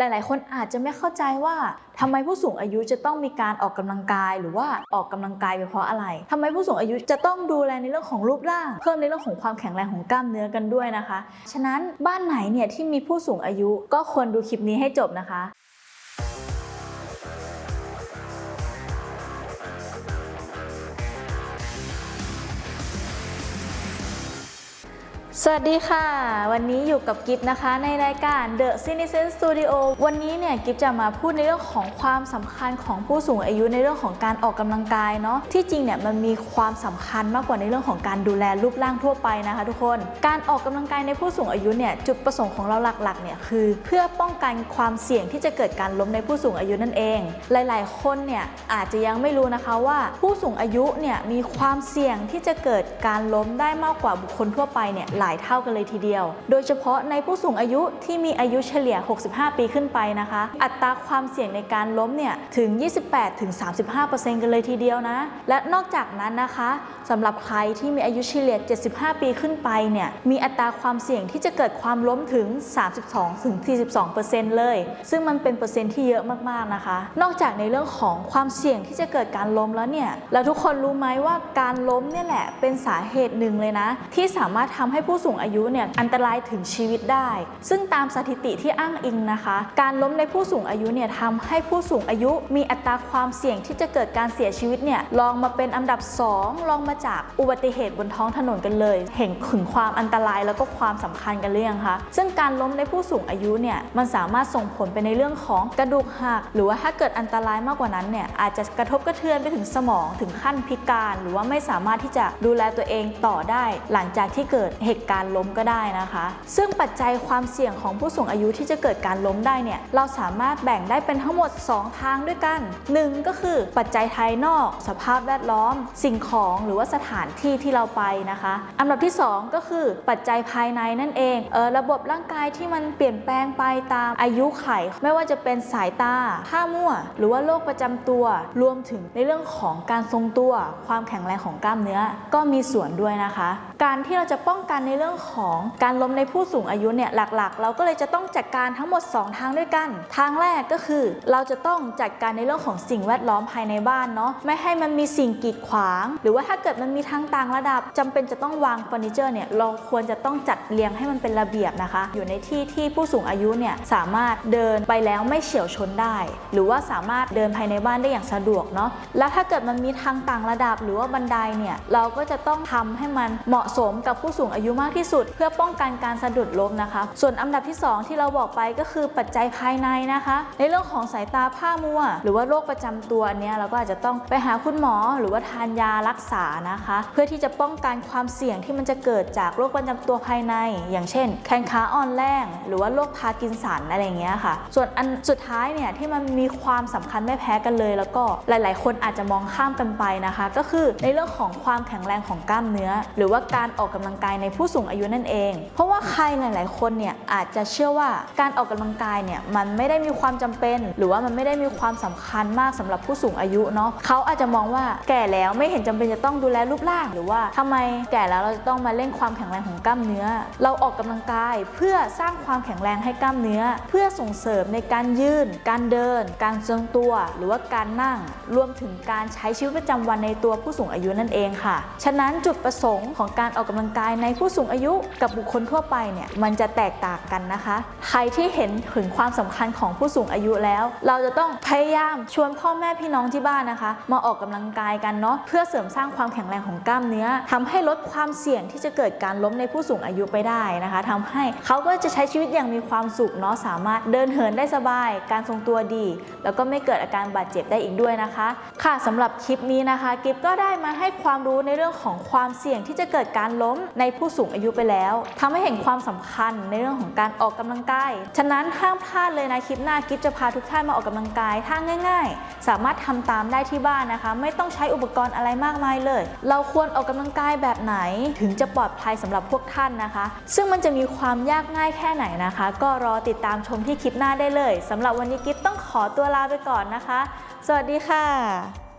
หลาย ๆ คนอาจจะไม่เข้าใจว่าทำไมผู้สูงอายุจะต้องมีการออกกำลังกาย หรือว่าออกกำลังกายไปเพราะอะไรทำไมผู้สูงอายุจะต้องดูแลในเรื่องของรูปร่าง เพิ่มในเรื่องของความแข็งแรงของกล้ามเนื้อกันด้วยนะคะ ฉะนั้นบ้านไหนเนี่ยที่มีผู้สูงอายุก็ควรดูคลิปนี้ให้จบนะคะ สวัสดีค่ะ วันนี้อยู่กับกิฟนะคะในรายการ The Citizen Studio วันนี้เนี่ยกิฟจะมาพูดในเรื่องของความสำคัญของผู้สูงอายุในเรื่องของการออกกำลังกายเนาะที่จริงเนี่ยมันมีความสำคัญมากกว่าในเรื่องของการดูแลรูปร่างทั่วไปนะคะทุกคนการออกกำลังกายในผู้สูงอายุเนี่ยจุดประสงค์ของเราหลักๆเนี่ยคือ เพื่อป้องกันความเสี่ยงที่จะเกิดการล้มในผู้สูงอายุนั่นเอง หลาย ๆ คนเนี่ยอาจจะยังไม่รู้นะคะว่าผู้สูงอายุเนี่ยมีความเสี่ยงที่จะเกิดการล้มได้มากกว่าบุคคลทั่วไปเนี่ยหลายเท่ากันเลยทีเดียว โดยเฉพาะในผู้สูงอายุที่มีอายุเฉลี่ย 65 ปีขึ้นไปนะคะ อัตราความเสี่ยงในการล้มเนี่ยถึง 28-35%กันเลยทีเดียวนะ และนอกจากนั้นนะคะสำหรับใครที่มีอายุเฉลี่ย 75 ปีขึ้นไปเนี่ยมีอัตราความเสี่ยงที่จะเกิดความล้มถึง 32-42%เลย ซึ่งมันเป็นเปอร์เซ็นต์ที่เยอะมากๆนะคะ นอกจากในเรื่องของความเสี่ยงที่จะเกิดการล้มแล้วเนี่ยแล้วทุกคนรู้ไหมว่าการล้มเนี่ยแหละเป็นสาเหตุหนึ่งเลยนะ ที่สามารถทำให้ผู้สูงอายุเนี่ยอันตรายถึงชีวิตได้ ซึ่งตามสถิติที่อ้างอิงนะคะ การล้มในผู้สูงอายุเนี่ยทำให้ผู้สูงอายุมีอัตราความเสี่ยงที่จะเกิดการเสียชีวิตเนี่ยลองมาเป็นอันดับ 2 ลองมาจากอุบัติเหตุบนท้องถนนกันเลย เห็นถึงความอันตรายแล้วก็ความสำคัญกันหรือยังคะซึ่งการล้มในผู้สูงอายุเนี่ยมันสามารถส่งผลไปในเรื่องของกระดูกหักหรือว่าถ้าเกิดอันตรายมากกว่านั้นเนี่ยอาจจะกระทบกระเทือนไปถึงสมองถึงขั้นพิการ หรือว่าไม่สามารถที่จะดูแลตัวเองต่อได้ หลังจากที่เกิดเหตุการล้มก็ได้นะคะ ซึ่งปัจจัยความเสี่ยงของผู้สูงอายุที่จะเกิดการล้มได้เนี่ยเราสามารถแบ่งได้เป็นทั้งหมด 2 ทางด้วยกัน 1 ก็คือปัจจัยภายนอก สภาพแวดล้อม สิ่งของหรือว่าสถานที่ที่เราไปนะคะ อันดับที่ 2 ก็คือปัจจัยภายในนั่นเองเออระบบร่างกายที่มันเปลี่ยนแปลงไปตามอายุไข ไม่ว่าจะเป็นสายตาท่ามั่ว หรือว่าโรคประจำตัว รวมถึงในเรื่องของการทรงตัว ความแข็งแรงของกล้ามเนื้อก็มีส่วนด้วยนะคะ การที่เราจะป้องกันในเรื่องของการล้มในผู้สูงอายุเนี่ยหลักๆ เราก็เลยจะต้องจัดการทั้งหมด 2 ทางด้วยกัน ทางแรกก็คือเราจะต้องจัดการในเรื่องของสิ่งแวดล้อมภายในบ้านเนาะไม่ให้มันมีสิ่งกีดขวาง หรือว่าถ้าเกิดมันมีทางต่างระดับจำเป็นจะต้องวางเฟอร์นิเจอร์เนี่ยเราควรจะต้องจัดเรียงให้มันเป็นระเบียบนะคะ อยู่ในที่ที่ผู้สูงอายุเนี่ยสามารถเดินไปแล้วไม่เฉียวชนได้ หรือว่าสามารถเดินภายในบ้านได้อย่างสะดวกเนาะแล้วถ้าเกิดมันมีทางต่างระดับ หรือว่าบันไดเนี่ยเราก็จะต้องทำให้มันเหมาะสมกับผู้สูงอายุมากที่สุด เพื่อป้องกันการสะดุดล้มนะคะ ส่วนอันดับที่ 2 ที่เราบอกไปก็คือปัจจัยภายในนะคะ ในเรื่องของสายตาผ้ามัว หรือว่าโรคประจำตัวนเนี้ยเราก็อาจจะต้องไปหาคุณหมอหรือว่าทานยารักษานะคะ เพื่อที่จะป้องกันความเสี่ยงที่มันจะเกิดจากโรคประจำตัวภายใน อย่างเช่น แขนขาอ่อนแรงหรือว่าโรคพาร์กินสันอะไรอย่างเงี้ยค่ะ ส่วนอันสุดท้ายเนี่ยที่มันมีความสำคัญไม่แพ้กันเลย แล้วก็หลาย ๆ คนอาจจะมองข้ามกันไปนะคะ ก็คือในเรื่องของความแข็งแรงของกล้ามเนื้อ หรือว่าการออกกำลังกายในผู้สูงอายุนั่นเอง เพราะว่าใครหลาย ๆ คนเนี่ยอาจจะเชื่อว่าการออกกำลังกายเนี่ยมันไม่ได้มีความจำเป็น หรือว่ามันไม่ได้มีความสำคัญมากสำหรับผู้สูงอายุเนาะเขาอาจจะมองว่าแก่แล้วไม่เห็นจำเป็นจะต้องดูแลรูปร่าง หรือว่าทำไมแก่แล้วเราจะต้องมาเล่นความแข็งแรงของกล้ามเนื้อ เราออกกำลังกายเพื่อสร้างความแข็งแรงให้กล้ามเนื้อ เพื่อส่งเสริมในการยืน การเดิน การทรงตัว หรือว่าการนั่ง รวมถึงการใช้ชีวิตประจำวันในตัวผู้สูงอายุนั่นเองค่ะ ฉะนั้นจุดประสงค์ของการออกกำลังกายในผู้สูงอายุกับบุคคลทั่วไปเนี่ยมันจะแตกต่างกันนะคะ ใครที่เห็นถึงความสำคัญของผู้สูงอายุแล้ว เราจะต้องพยายามชวนพ่อแม่พี่น้องที่บ้านนะคะ มาออกกำลังกายกันเนาะเพื่อเสริมสร้างความแข็งแรงของกล้ามเนื้อทำให้ลดความเสี่ยงที่จะเกิดการล้มในผู้สูงอายุไปได้นะคะทำให้เขาก็จะใช้ชีวิตอย่างมีความสุขเนาะสามารถเดินเหินได้สบาย การทรงตัวดี แล้วก็ไม่เกิดอาการบาดเจ็บได้อีกด้วยนะคะ ค่ะสำหรับคลิปนี้นะคะกิฟก็ได้มาให้ความรู้ในเรื่องของความเสี่ยงที่จะเกิดการล้มในผู้สูงอายุไปแล้วทำให้เห็นความสำคัญในเรื่องของการออกกำลังกาย ฉะนั้นห้ามพลาดเลยนะคลิปหน้ากิฟจะพาทุกท่านมาออกกำลังกายท่าง่าย ๆ สามารถทำตามได้ที่บ้านนะคะ ไม่ต้องใช้อุปกรณ์อะไรมากมายเลย เราควรออกกำลังกายแบบไหน ถึงจะปลอดภัยสำหรับพวกท่านนะคะ ซึ่งมันจะมีความยากง่ายแค่ไหนนะคะ ก็รอติดตามชมที่คลิปหน้าได้เลยสำหรับวันนี้กิฟต้องขอตัวลาไปก่อนนะคะ สวัสดีค่ะ